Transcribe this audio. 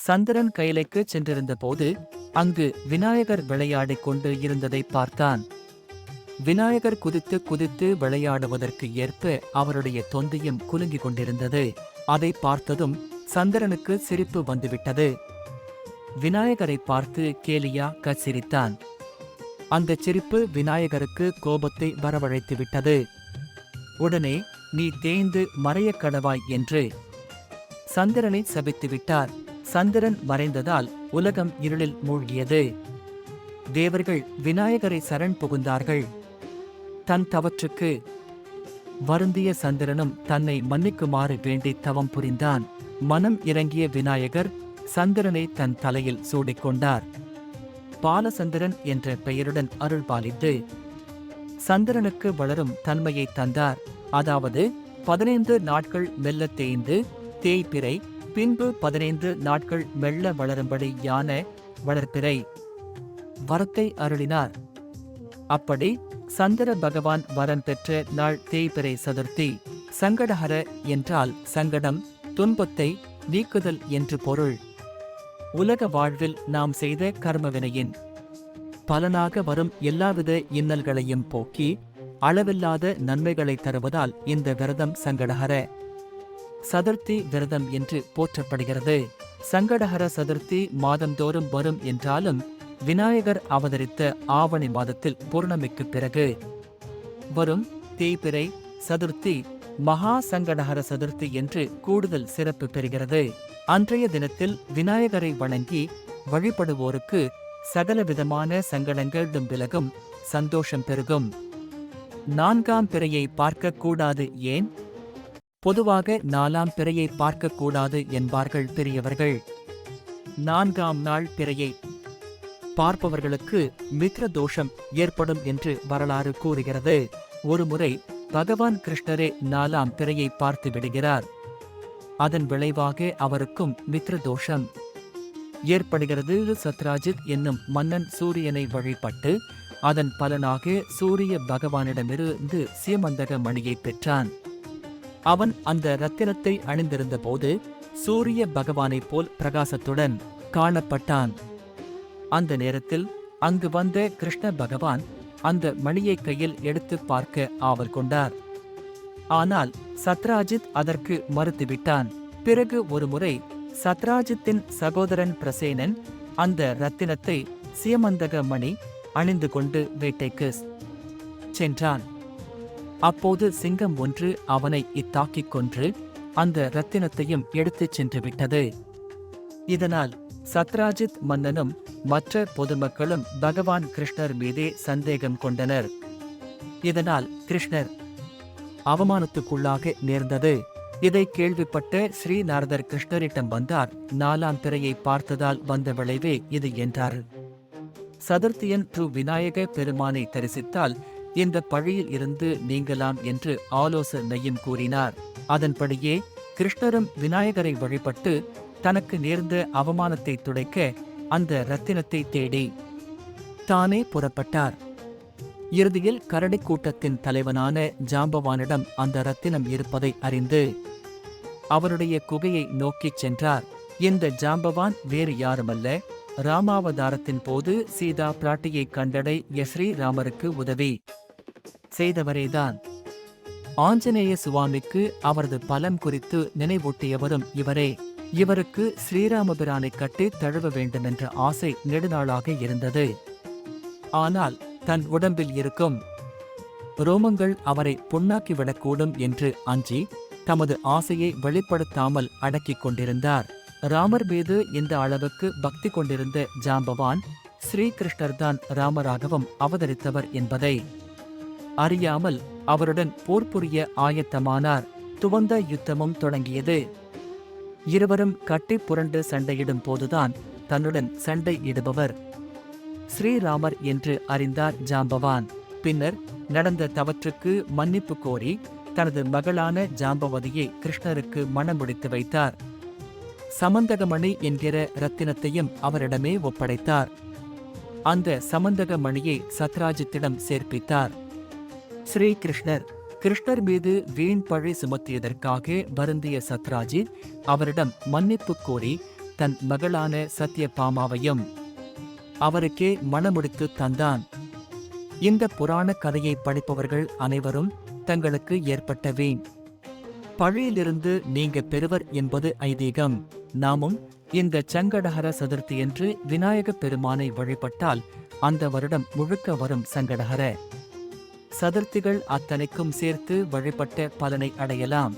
சந்திரன் கைலைக்கு சென்றிருந்த போது அங்கு விநாயகர் விளையாடிக் கொண்டு இருந்ததை பார்த்தான். விநாயகர் குதித்து குதித்து விளையாடுவதற்கு ஏற்ப அவருடைய தொந்தையும் குலுங்கிக் கொண்டிருந்தது. அதை பார்த்ததும் சந்திரனுக்கு சிரிப்பு வந்துவிட்டது. விநாயகரை பார்த்து கேலியா கச்சிரித்தான் அந்த சிரிப்பு விநாயகருக்கு கோபத்தை வரவழைத்து விட்டது உடனே நீ தேய்ந்து மறையக் கடவாய் என்று சந்திரனை சபித்து விட்டார் சந்திரன் மறைந்ததால் உலகம் இருளில் மூழ்கியது. தேவர்கள் விநாயகரை சரண் புகுந்தார்கள். தன் தவற்றுக்கு வருந்திய சந்திரனும் தன்னை மன்னிக்குமாறு வேண்டி தவம் புரிந்தான். மனம் இறங்கிய விநாயகர் சந்திரனை தன் தலையில் சூடிக்கொண்டார். பாலசந்திரன் என்ற பெயருடன் அருள் பாலித்து சந்திரனுக்கு வளரும் தன்மையை தந்தார். அதாவது பதினைந்து நாட்கள் மெல்ல தேய்ந்து தேய்பிறை பின்பு பதினைந்து நாட்கள் மெல்ல வளரும்படி யானை வளர்ப்பிறை. வரத்தை அருளினார். அப்படி சந்திர பகவான் வரம் பெற்ற நாள் தேய்பிறை சதுர்த்தி. சங்கடஹர என்றால் சங்கடம் துன்பத்தை நீக்குதல் என்று பொருள். உலக வாழ்வில் நாம் செய்த கர்மவினையின் பலனாக வரும் எல்லாவித இன்னல்களையும் போக்கி அளவில்லாத நன்மைகளை தருவதால் இந்த விரதம் சங்கடஹர. சதுர்த்தி விரதம் என்று போற்றப்படுகிறது. சங்கடஹர சதுர்த்தி மாதந்தோறும் வரும் என்றாலும் விநாயகர் அவதரித்த ஆவணி மாதத்தில் பூர்ணமிக்கு பிறகு வரும் தீபிரை சதுர்த்தி மகா சங்கடஹர சதுர்த்தி என்று கூடுதல் சிறப்பு பெறுகிறது. அன்றைய தினத்தில் விநாயகரை வணங்கி வழிபடுவோருக்கு சகலவிதமான சங்கடங்களும் விலகும் சந்தோஷம் பெருகும். நான்காம் பிறையை பார்க்கக்கூடாது ஏன்? பொதுவாக நாலாம் பிறையை பார்க்கக்கூடாது என்பார்கள் பெரியவர்கள். நான்காம் நாள் பிறையை பார்ப்பவர்களுக்கு மித்ர தோஷம் ஏற்படும் என்று வரலாறு கூறுகிறது. ஒருமுறை பகவான் கிருஷ்ணரே நாலாம் திரையை பார்த்து விடுகிறார். அதன் விளைவாக அவருக்கும் மித்ர தோஷம் ஏற்படுகிறது. சத்ராஜித் என்னும் மன்னன் சூரியனை வழிபட்டு அதன் பலனாக சூரிய பகவானிடமிருந்து சீமந்தக மணியை பெற்றான். அவன் அந்த ரத்தினத்தை அணிந்திருந்த போது சூரிய பகவானைப் போல் பிரகாசத்துடன் காணப்பட்டான். அந்த நேரத்தில் அங்கு வந்த கிருஷ்ண பகவான் அந்த மணியை கையில் எடுத்து பார்க்க ஆவல் கொண்டார். ஆனால் சத்ராஜித் அதற்கு மறுத்துவிட்டான். பிறகு ஒருமுறை சத்ராஜித்தின் சகோதரன் பிரசேனன் அந்த ரத்தினத்தை சியமந்தக மணி அணிந்து கொண்டு வேட்டைக்கு சென்றான். அப்போது சிங்கம் ஒன்று அவனை இத்தாக்கிக் கொன்று அந்த ரத்தினத்தையும் எடுத்துச் சென்று விட்டது. இதனால் சத்ராஜித் மன்னனும் மற்ற பொதுமக்களும் பகவான் கிருஷ்ணர் மீதே சந்தேகம் கொண்டனர். இதனால் கிருஷ்ணர் அவமானத்துக்குள்ளாக நேர்ந்தது. இதை கேள்விப்பட்ட ஸ்ரீ நாரதர் கிருஷ்ணரிடம் வந்தார். நாலாம் திரையை பார்த்ததால் வந்த விளைவே இது என்றார். சதுர்த்தியன் டு விநாயக பெருமானை தரிசித்தால் இந்த பழியில் இருந்து நீங்கலாம் என்று ஆலோசனையும் கூறினார். அதன்படியே கிருஷ்ணரும் விநாயகரை வழிபட்டு தனக்கு நேர்ந்த அவமானத்தை துடைக்க அந்த ரத்தினத்தை தேடி தானே புறப்பட்டார். இறுதியில் கரடி கூட்டத்தின் தலைவனான ஜாம்பவானிடம் அந்த ரத்தினம் இருப்பதை அறிந்து அவருடைய குகையை நோக்கிச் சென்றார். இந்த ஜாம்பவான் வேறு யாருமல்ல ராமாவதாரத்தின் போது சீதா பிராட்டியை கண்டடைய ஸ்ரீராமருக்கு உதவி. செய்தவரேதான். ஆஞ்சநேய சுவாமிக்கு அவரது பலம் குறித்து நினைவூட்டியவரும் இவரே. இவருக்கு ஸ்ரீராமபிரானை கட்டி தழுவ வேண்டுமென்ற ஆசை நெடுநாளாக இருந்தது. ஆனால் தன் உடம்பில் இருக்கும் ரோமங்கள் அவரை புண்ணாக்கிவிடக்கூடும் என்று அஞ்சி தமது ஆசையை வெளிப்படுத்தாமல் அடக்கிக் கொண்டிருந்தார். ராமர் மீது இந்த அளவுக்கு பக்தி கொண்டிருந்த ஜாம்பவான் ஸ்ரீகிருஷ்ணர்தான் ராமராகவும் அவதரித்தவர் என்பதை அறியாமல் அவருடன் போர் புரிய ஆயத்தமானார். துவந்த யுத்தமும் தொடங்கியது. இருவரும் கட்டி புரண்டு சண்டையிடும் போதுதான் தன்னுடன் சண்டையிடுபவர் ஸ்ரீராமர் என்று அறிந்தார் ஜாம்பவான். பின்னர் நடந்த தவற்றுக்கு மன்னிப்பு கோரி தனது மகளான ஜாம்பவதியை கிருஷ்ணருக்கு மணமுடித்து வைத்தார். சமந்தகமணி என்கிற ரத்தினத்தையும் அவரிடமே ஒப்படைத்தார். அந்த சமந்தகமணியை சத்ராஜித்திடம் சேர்ப்பித்தார். ஸ்ரீ கிருஷ்ணர் கிருஷ்ணர் மீது வீண் பழி சுமத்தியதற்காக வருந்திய சத்ராஜித் அவரிடம் மன்னிப்பு கோரி தன் மகளான சத்யபாமாவையும் அவருக்கே மனமுடித்து தந்தான். இந்த புராண கதையை படிப்பவர்கள் அனைவரும் தங்களுக்கு ஏற்பட்ட வீண். பழியிலிருந்து நீங்க பெறுவர் என்பது ஐதீகம். நாமும் இந்த சங்கடஹர சதுர்த்தியன்று விநாயகப் பெருமானை வழிபட்டால் அந்த வருடம் முழுக்க வரும் சங்கடஹர. சதுர்த்திகள் அத்தனைக்கும் சேர்த்து வழிபட்ட பலனை அடையலாம்.